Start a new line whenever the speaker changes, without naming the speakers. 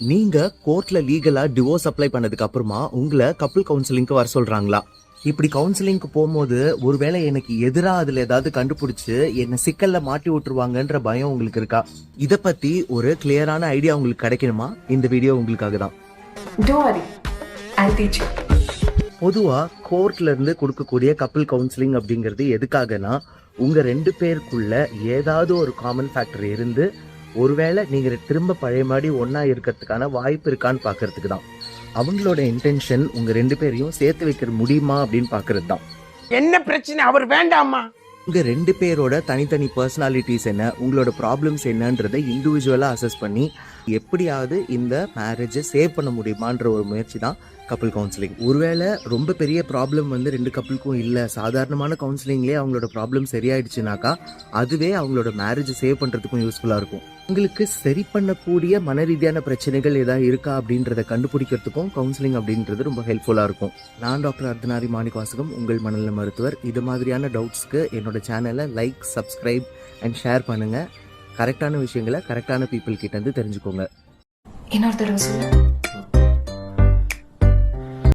நீங்க கோர்ட்ல லீகலா டிவோர்ஸ் அப்ளை பண்ணதுக்கு அப்புறமா உங்களை கப்புள் கவுன்சிலிங்க்கு வர சொல்றாங்களா? இப்படி கவுன்சிலிங்க்கு போகும்போது ஒருவேளை எனக்கு எதிரா அதுல ஏதாவது கண்டுபிடிச்சு என்ன சிக்கல்ல மாட்டி விட்டுருவாங்கன்ற பயம் உங்களுக்கு இருக்கா? இத பத்தி ஒரு கிளியரான ஐடியா உங்களுக்கு கிடைக்கணுமா? இந்த வீடியோ உங்களுக்காக தான். பொதுவா கோர்ட்ல இருந்து கொடுக்கக்கூடிய கப்புள் கவுன்சிலிங் அப்படிங்கிறது எதுக்காகனா உங்க ரெண்டு பேருக்குள்ள ஏதாவது ஒரு காமன் ஃபேக்டர் இருந்து ஒருவேளை நீங்க திரும்ப பழைய மாதிரி ஒண்ணா இருக்கிறதுக்கான வாய்ப்பு இருக்கான்னு பார்க்கிறதுக்கு தான். அவங்களோட இன்டென்ஷன் உங்க ரெண்டு பேரையும் சேர்த்து வைக்க முடியுமா அப்படின்னு பார்க்கிறது தான்.
என்ன பிரச்சனை? அவர் வேண்டாமா?
உங்க ரெண்டு பேரோட தனித்தனி பர்சனாலிட்டிஸ் என்ன உங்களோட ப்ராப்ளம்ஸ் என்னன்றதை இண்டிவிஜுவலா அசஸ் பண்ணி எப்படியாவது இந்த மேரேஜை சேவ் பண்ண முடியுமான்ற ஒரு முயற்சி தான் கப்புள் கவுன்சிலிங் ஒருவேளை ரொம்ப பெரிய ப்ராப்ளம் வந்து ரெண்டு கப்புளுக்கும் இல்லை. சாதாரணமான கவுன்சிலிங்லேயே அவங்களோட ப்ராப்ளம் சரியாயிடுச்சுனாக்கா அதுவே அவங்களோட மேரேஜை சேவ் பண்ணுறதுக்கும் யூஸ்ஃபுல்லாக இருக்கும். உங்களுக்கு சரி பண்ணக்கூடிய மன ரீதியான பிரச்சனைகள் ஏதாவது இருக்கா அப்படின்றத கண்டுபிடிக்கிறதுக்கும் கவுன்சிலிங் அப்படின்றது ரொம்ப ஹெல்ப்ஃபுல்லாக இருக்கும். நான் டாக்டர் அர்த்தநாரி மாணிவாசகம் உங்கள் மனநல மருத்துவர். இது மாதிரியான டவுட்ஸ்க்கு என்னோட சேனலை லைக் சப்ஸ்கிரைப் அண்ட் ஷேர் பண்ணுங்கள் கரெக்டான விஷயங்களை கரெக்டான பீப்புள் கிட்ட இருந்து தெரிஞ்சுக்கோங்க.
இன்னொரு தடவை